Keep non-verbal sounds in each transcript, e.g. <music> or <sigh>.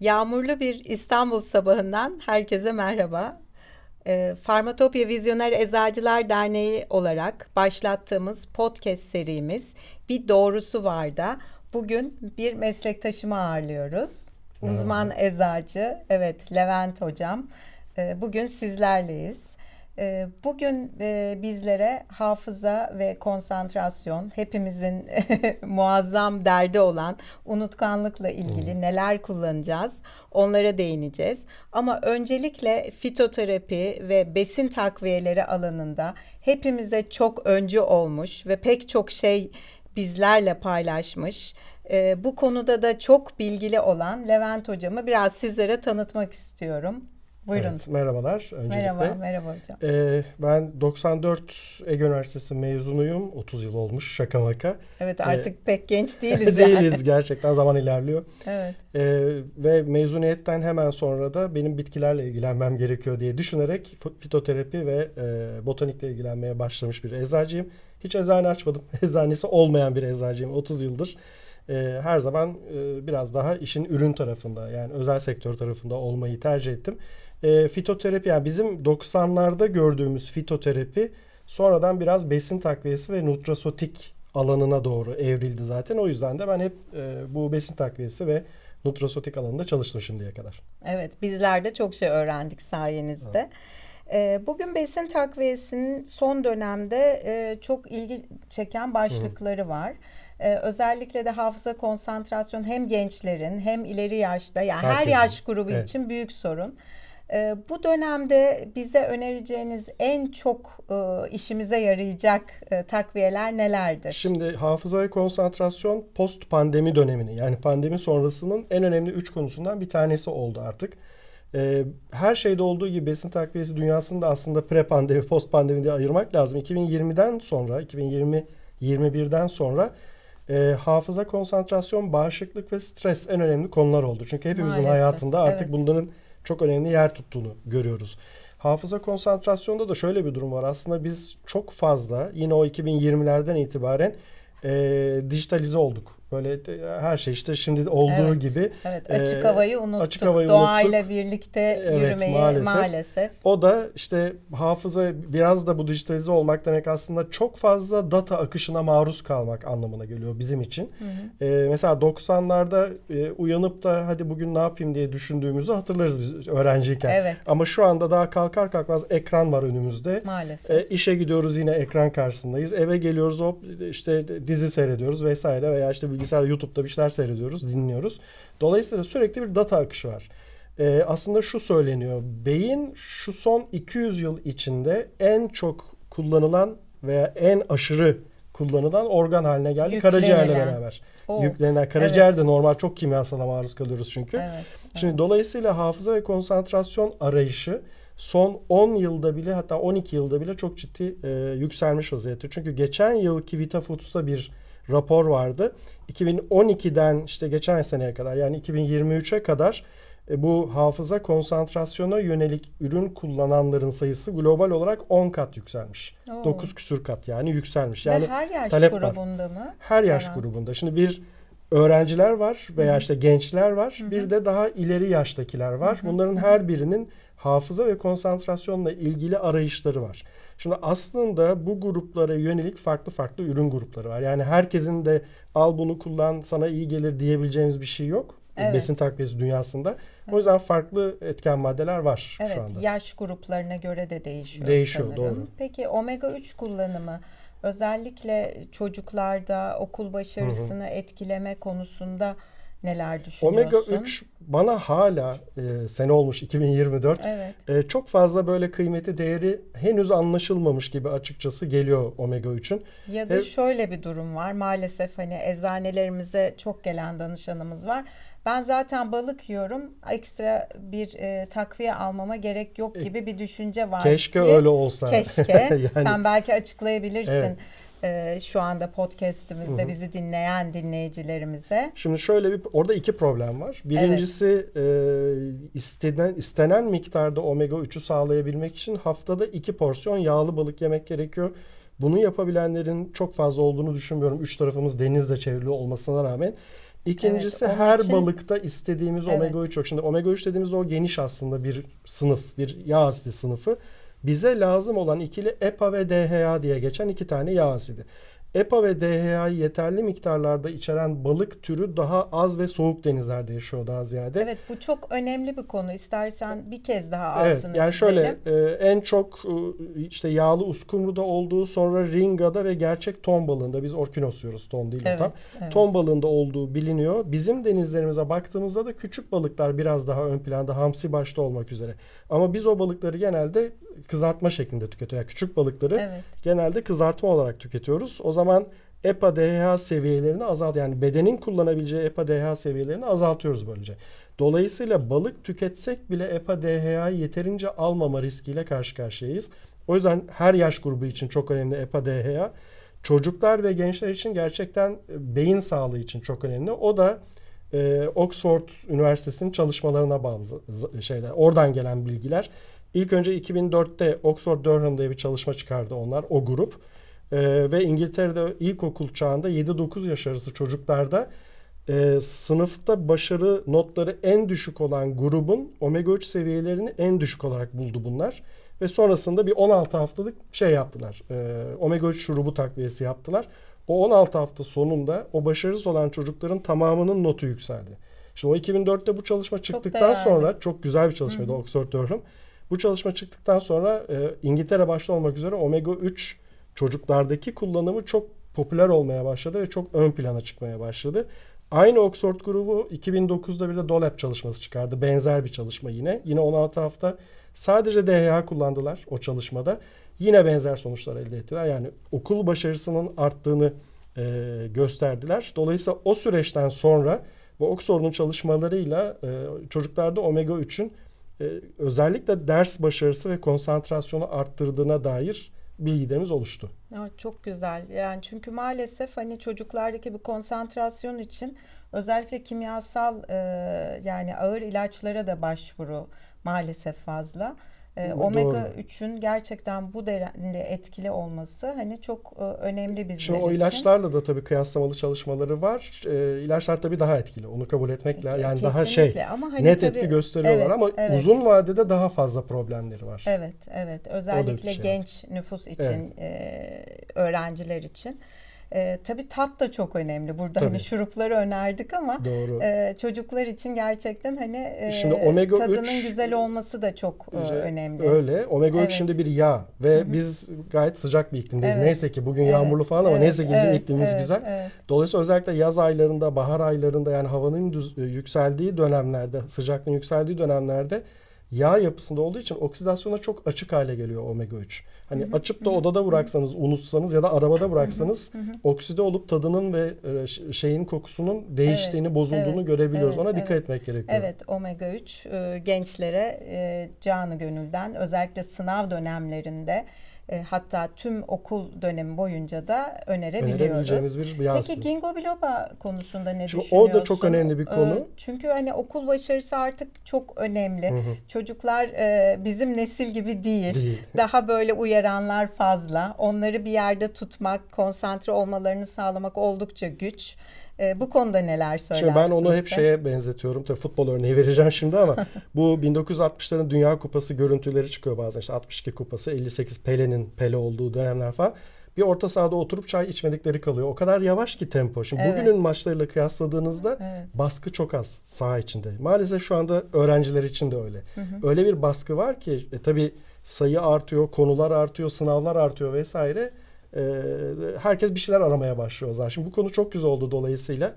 Yağmurlu bir İstanbul sabahından herkese merhaba. Ee, Farmatopya Vizyoner Eczacılar Derneği olarak başlattığımız podcast serimiz Bir Doğrusu Var da bugün bir meslektaşımı ağırlıyoruz. Merhaba. Uzman eczacı, evet Levent Hocam. Ee, bugün sizlerleyiz. Ee, bugün e, bizlere hafıza ve konsantrasyon hepimizin <laughs> muazzam derdi olan unutkanlıkla ilgili hmm. neler kullanacağız onlara değineceğiz. Ama öncelikle fitoterapi ve besin takviyeleri alanında hepimize çok öncü olmuş ve pek çok şey bizlerle paylaşmış. Ee, bu konuda da çok bilgili olan Levent hocamı biraz sizlere tanıtmak istiyorum. Buyurun. Evet, merhabalar öncelikle. Merhaba, merhaba hocam. Ee, ben 94 Ege Üniversitesi mezunuyum. 30 yıl olmuş şaka maka. Evet artık ee, pek genç <laughs> değiliz Değiliz yani. gerçekten zaman ilerliyor. Evet. Ee, ve mezuniyetten hemen sonra da benim bitkilerle ilgilenmem gerekiyor diye düşünerek fitoterapi ve e, botanikle ilgilenmeye başlamış bir eczacıyım. Hiç eczane açmadım. <laughs> Eczanesi olmayan bir eczacıyım 30 yıldır e, her zaman e, biraz daha işin ürün tarafında yani özel sektör tarafında olmayı tercih ettim e, fitoterapi yani bizim 90'larda gördüğümüz fitoterapi sonradan biraz besin takviyesi ve nutrasotik alanına doğru evrildi zaten. O yüzden de ben hep e, bu besin takviyesi ve nutrasotik alanında çalıştım şimdiye kadar. Evet bizler de çok şey öğrendik sayenizde. Evet. E, bugün besin takviyesinin son dönemde e, çok ilgi çeken başlıkları var. Ee, özellikle de hafıza konsantrasyon hem gençlerin hem ileri yaşta yani Herkesin. her yaş grubu evet. için büyük sorun. E, bu dönemde bize önereceğiniz en çok e, işimize yarayacak e, takviyeler nelerdir? Şimdi hafıza ve konsantrasyon post pandemi dönemini yani pandemi sonrasının en önemli üç konusundan bir tanesi oldu artık. E, her şeyde olduğu gibi besin takviyesi dünyasını da aslında pre pandemi post pandemi diye ayırmak lazım. 2020'den sonra 2020 21'den sonra e, hafıza, konsantrasyon, bağışıklık ve stres en önemli konular oldu. Çünkü hepimizin Maalesef, hayatında artık evet. bunların çok önemli yer tuttuğunu görüyoruz. Hafıza konsantrasyonda da şöyle bir durum var. Aslında biz çok fazla yine o 2020'lerden itibaren e, dijitalize olduk. Böyle e, her şey işte şimdi olduğu evet, gibi. Evet açık e, havayı unuttuk. Açık havayı Doğayla unuttuk. birlikte evet, yürümeyi maalesef. maalesef. O da işte hafıza biraz da bu dijitalize olmak demek aslında çok fazla data akışına maruz kalmak anlamına geliyor bizim için. Hı hı. E, mesela 90'larda e, uyanıp da hadi bugün ne yapayım diye düşündüğümüzü hatırlarız biz öğrenciyken. Evet. Ama şu anda daha kalkar kalkmaz ekran var önümüzde. Maalesef. E, işe gidiyoruz yine ekran karşısındayız. Eve geliyoruz hop işte dizi seyrediyoruz vesaire veya işte bilgisayar YouTube'da bir şeyler seyrediyoruz, dinliyoruz. Dolayısıyla sürekli bir data akışı var. Ee, aslında şu söyleniyor. Beyin şu son 200 yıl içinde en çok kullanılan veya en aşırı kullanılan organ haline geldi Yüklenilen. karaciğerle beraber. Oo. Yüklenen karaciğer evet. de normal çok kimyasala maruz kalıyoruz çünkü. Evet, Şimdi evet. dolayısıyla hafıza ve konsantrasyon arayışı son 10 yılda bile hatta 12 yılda bile çok ciddi e, yükselmiş vaziyette. Çünkü geçen yılki Vita Foods'ta bir rapor vardı. 2012'den işte geçen seneye kadar yani 2023'e kadar e, bu hafıza konsantrasyona yönelik ürün kullananların sayısı global olarak 10 kat yükselmiş. Oo. 9 küsür kat yani yükselmiş. Yani Ve her yaş talep grubunda var. mı? Her yaş Herhalde. grubunda. Şimdi bir öğrenciler var veya Hı-hı. işte gençler var. Hı-hı. Bir de daha ileri yaştakiler var. Hı-hı. Bunların her birinin hafıza ve konsantrasyonla ilgili arayışları var. Şimdi aslında bu gruplara yönelik farklı farklı ürün grupları var. Yani herkesin de al bunu kullan sana iyi gelir diyebileceğimiz bir şey yok. Evet. Besin takviyesi dünyasında. Evet. O yüzden farklı etken maddeler var evet, şu anda. Yaş gruplarına göre de değişiyor Değişiyor sanırım. doğru. Peki omega 3 kullanımı özellikle çocuklarda okul başarısını Hı-hı. etkileme konusunda neler düşünüyorsun? Omega 3 bana hala e, sene olmuş 2024. Evet. E, çok fazla böyle kıymeti değeri henüz anlaşılmamış gibi açıkçası geliyor omega 3'ün. Ya da e, şöyle bir durum var. Maalesef hani eczanelerimize çok gelen danışanımız var. Ben zaten balık yiyorum. Ekstra bir e, takviye almama gerek yok e, gibi bir düşünce var. Keşke ki, öyle olsa. Keşke. <laughs> yani, Sen belki açıklayabilirsin. Evet e, şu anda podcast'imizde Hı-hı. bizi dinleyen dinleyicilerimize. Şimdi şöyle bir orada iki problem var. Birincisi evet. e, istenen istenen miktarda omega 3'ü sağlayabilmek için haftada iki porsiyon yağlı balık yemek gerekiyor. Bunu yapabilenlerin çok fazla olduğunu düşünmüyorum. Üç tarafımız denizle çevrili olmasına rağmen. İkincisi Evet, her için- balıkta istediğimiz Evet. omega 3 yok. Şimdi omega 3 dediğimizde o geniş aslında bir sınıf, bir yağ asidi sınıfı. Bize lazım olan ikili EPA ve DHA diye geçen iki tane yağ asidi. EPA ve DHA'yı yeterli miktarlarda içeren balık türü daha az ve soğuk denizlerde yaşıyor daha ziyade. Evet bu çok önemli bir konu. İstersen bir kez daha altını Evet yani çizelim. şöyle e, en çok e, işte yağlı uskumruda olduğu sonra ringada ve gerçek ton balığında biz orkinos yiyoruz ton değil Evet, tam. evet. Ton balığında olduğu biliniyor. Bizim denizlerimize baktığımızda da küçük balıklar biraz daha ön planda hamsi başta olmak üzere. Ama biz o balıkları genelde kızartma şeklinde tüketiyoruz. Yani küçük balıkları Evet. genelde kızartma olarak tüketiyoruz. O zaman EPA DHA seviyelerini azalt yani bedenin kullanabileceği EPA DHA seviyelerini azaltıyoruz böylece. Dolayısıyla balık tüketsek bile EPA DHA'yı yeterince almama riskiyle karşı karşıyayız. O yüzden her yaş grubu için çok önemli EPA DHA. Çocuklar ve gençler için gerçekten e, beyin sağlığı için çok önemli. O da e, Oxford Üniversitesi'nin çalışmalarına bağlı şeyler. Oradan gelen bilgiler. İlk önce 2004'te Oxford Durham diye bir çalışma çıkardı onlar o grup. E, ve İngiltere'de ilkokul çağında 7-9 yaş arası çocuklarda e, sınıfta başarı notları en düşük olan grubun omega 3 seviyelerini en düşük olarak buldu bunlar. Ve sonrasında bir 16 haftalık şey yaptılar. E, omega 3 şurubu takviyesi yaptılar. O 16 hafta sonunda o başarısız olan çocukların tamamının notu yükseldi. Şimdi o 2004'te bu çalışma çıktıktan değerli. sonra çok güzel bir çalışmaydı Oxford Durham. Bu çalışma çıktıktan sonra e, İngiltere başta olmak üzere omega 3 çocuklardaki kullanımı çok popüler olmaya başladı ve çok ön plana çıkmaya başladı. Aynı Oxford grubu 2009'da bir de DOLAP çalışması çıkardı. Benzer bir çalışma yine. Yine 16 hafta sadece DHA kullandılar o çalışmada. Yine benzer sonuçlar elde ettiler. Yani okul başarısının arttığını e, gösterdiler. Dolayısıyla o süreçten sonra bu Oxford'un çalışmalarıyla e, çocuklarda omega 3'ün e, özellikle ders başarısı ve konsantrasyonu arttırdığına dair bilgilerimiz oluştu. Ya, çok güzel. Yani çünkü maalesef hani çocuklardaki bu konsantrasyon için özellikle kimyasal e, yani ağır ilaçlara da başvuru maalesef fazla. E, Doğru. omega 3'ün gerçekten bu denli etkili olması hani çok e, önemli bizler Şimdi o için. ilaçlarla da tabii kıyaslamalı çalışmaları var. E, ilaçlar tabii daha etkili. Onu kabul etmek lazım. Yani daha şey Kesinlikle. Ama hani net tabii- etki gösteriyorlar Evet, ama evet. uzun vadede daha fazla problemleri var. Evet, evet. Özellikle şey genç nüfus için, e, öğrenciler için. E, tabii tat da çok önemli. Burada hani Tabii. şurupları önerdik ama Doğru. e, çocuklar için gerçekten hani e, Şimdi omega tadının 3 güzel olması da çok e, önemli. Öyle. Omega 3 Evet. şimdi bir yağ ve biz gayet sıcak bir iklimdeyiz. Evet. Neyse ki bugün Evet, yağmurlu falan ama evet, neyse ki bizim evet, iklimimiz evet, güzel. evet. Dolayısıyla özellikle yaz aylarında, bahar aylarında yani havanın düz- e, yükseldiği dönemlerde, sıcaklığın yükseldiği dönemlerde yağ yapısında olduğu için oksidasyona çok açık hale geliyor omega 3. Hani açıp da odada bıraksanız, unutsanız ya da arabada bıraksanız okside olup tadının ve e, şeyin kokusunun değiştiğini, bozulduğunu evet, görebiliyoruz. evet, Ona dikkat evet. etmek gerekiyor. Evet, omega 3 e, gençlere e, canı gönülden özellikle sınav dönemlerinde e, hatta tüm okul dönemi boyunca da önerebiliyoruz. Bir yağ Peki ginkgo biloba konusunda ne Şimdi düşünüyorsun? orada çok önemli bir konu. Ee, Çünkü hani okul başarısı artık çok önemli. Çocuklar e, bizim nesil gibi değil. Değil. Daha böyle uyaranlar fazla. Onları bir yerde tutmak, konsantre olmalarını sağlamak oldukça güç. E, bu konuda neler söylersin? Şimdi ben onu hep şeye benzetiyorum. Tabii futbol örneği <laughs> vereceğim şimdi ama <laughs> bu 1960'ların Dünya Kupası görüntüleri çıkıyor bazen. İşte 62 kupası, 58 Pele'nin Pele olduğu dönemler falan. Bir orta sahada oturup çay içmedikleri kalıyor. O kadar yavaş ki tempo. Şimdi Evet. bugünün maçlarıyla kıyasladığınızda Evet. baskı çok az saha içinde. Maalesef şu anda öğrenciler için de öyle. Öyle bir baskı var ki e, tabii sayı artıyor, konular artıyor, sınavlar artıyor vesaire. E, herkes bir şeyler aramaya başlıyor o zaman. Şimdi bu konu çok güzel oldu dolayısıyla.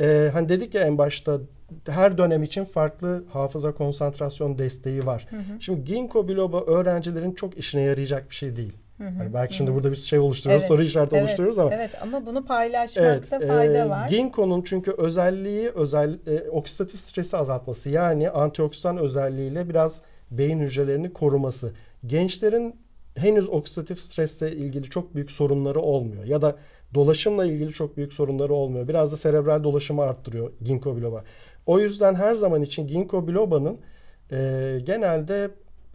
E, hani dedik ya en başta her dönem için farklı hafıza konsantrasyon desteği var. Şimdi ginkgo biloba öğrencilerin çok işine yarayacak bir şey değil. Hani belki şimdi burada bir şey oluşturuyoruz, Evet, soru işareti evet, oluşturuyoruz ama Evet ama bunu paylaşmakta fayda e, var. Ginkgo'nun çünkü özelliği özel e, oksidatif stresi azaltması yani antioksidan özelliğiyle biraz beyin hücrelerini koruması. Gençlerin henüz oksidatif stresle ilgili çok büyük sorunları olmuyor ya da dolaşımla ilgili çok büyük sorunları olmuyor. Biraz da serebral dolaşımı arttırıyor ginkgo biloba. O yüzden her zaman için ginkgo biloba'nın e, genelde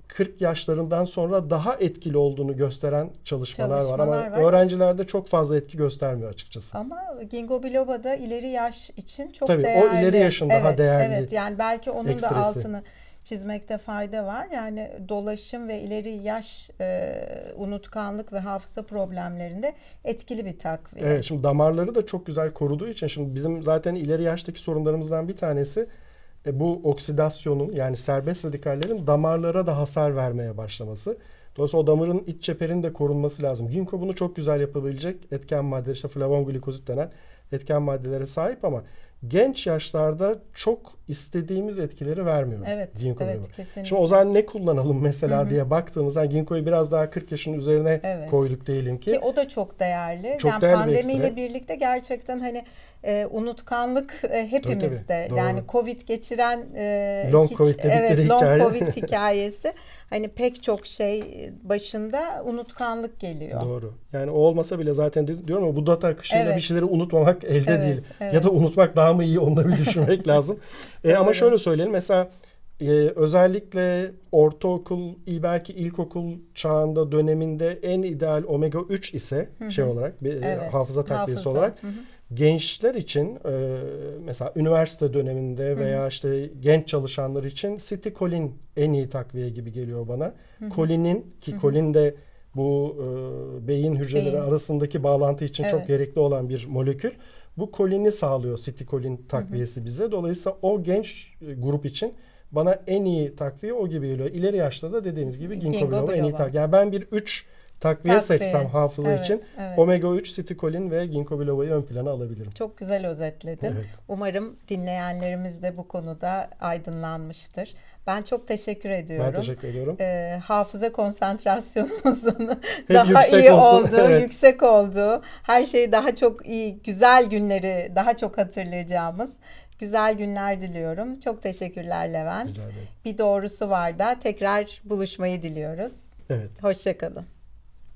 40 yaşlarından sonra daha etkili olduğunu gösteren çalışmalar, var Çalışmalar ama var. öğrencilerde çok fazla etki göstermiyor açıkçası. Ama ginkgo biloba da ileri yaş için çok Tabii, o değerli. ileri yaşın daha evet, değerli Evet yani belki onun ekstresi. da altını çizmekte fayda var. Yani dolaşım ve ileri yaş e, unutkanlık ve hafıza problemlerinde etkili bir takviye. Evet şimdi damarları da çok güzel koruduğu için şimdi bizim zaten ileri yaştaki sorunlarımızdan bir tanesi e, bu oksidasyonun yani serbest radikallerin damarlara da hasar vermeye başlaması. Dolayısıyla o damarın iç çeperinin de korunması lazım. Ginkgo bunu çok güzel yapabilecek etken madde işte flavonglikozit denen etken maddelere sahip ama genç yaşlarda çok istediğimiz etkileri vermiyor. Evet, ginkgo evet kesinlikle. Şimdi o zaman ne kullanalım mesela diye baktığımızda yani ginkgoyu biraz daha 40 yaşın üzerine Evet. koyduk diyelim ki. Ki o da çok değerli. Çok yani değerli pandemiyle birlikte gerçekten hani e, unutkanlık e, hepimizde. tabii, yani doğru. Covid geçiren e, Long Covid dedikleri evet, long hikaye. Covid <laughs> hikayesi. Hani pek çok şey başında unutkanlık geliyor. Doğru. Yani o olmasa bile zaten di- diyorum ya bu data akışıyla Evet. bir şeyleri unutmamak elde Evet, değil. evet. Ya da unutmak daha mı iyi onu da bir düşünmek <laughs> lazım. E, ama şöyle söyleyelim mesela e, özellikle ortaokul, iyi belki ilkokul çağında döneminde en ideal omega 3 ise şey olarak bir e, Evet, hafıza takviyesi hafıza. olarak Hı hı. gençler için e, mesela üniversite döneminde veya işte genç çalışanlar için sitikolin en iyi takviye gibi geliyor bana. Kolinin ki kolin de bu e, beyin hücreleri Beyin. arasındaki bağlantı için çok Evet. gerekli olan bir molekül. Bu kolini sağlıyor sitikolin takviyesi bize. Dolayısıyla o genç e, grup için bana en iyi takviye o gibi geliyor. İleri yaşta da dediğimiz gibi ginkgo Ginkgo biloba en iyi takviye. Yani ben bir 3 takviye, Takviye. seçsem hafıza Evet, için evet. omega 3, sitikolin ve ginkgo biloba'yı ön plana alabilirim. Çok güzel özetledin. Evet. Umarım dinleyenlerimiz de bu konuda aydınlanmıştır. Ben çok teşekkür ediyorum. Ben teşekkür ediyorum. Ee, hafıza konsantrasyonumuzun <laughs> Hep daha iyi olsun. olduğu, Evet. yüksek olduğu, her şeyi daha çok iyi, güzel günleri daha çok hatırlayacağımız güzel günler diliyorum. Çok teşekkürler Levent. Rica ederim. Bir doğrusu var da tekrar buluşmayı diliyoruz. Evet. Hoşçakalın.